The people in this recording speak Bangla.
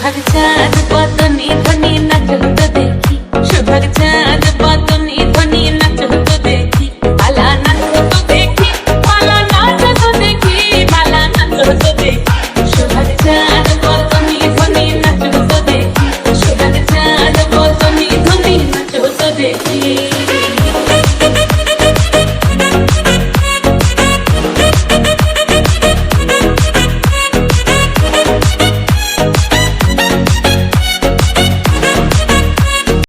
Habitat, but the need for need not to look percebi.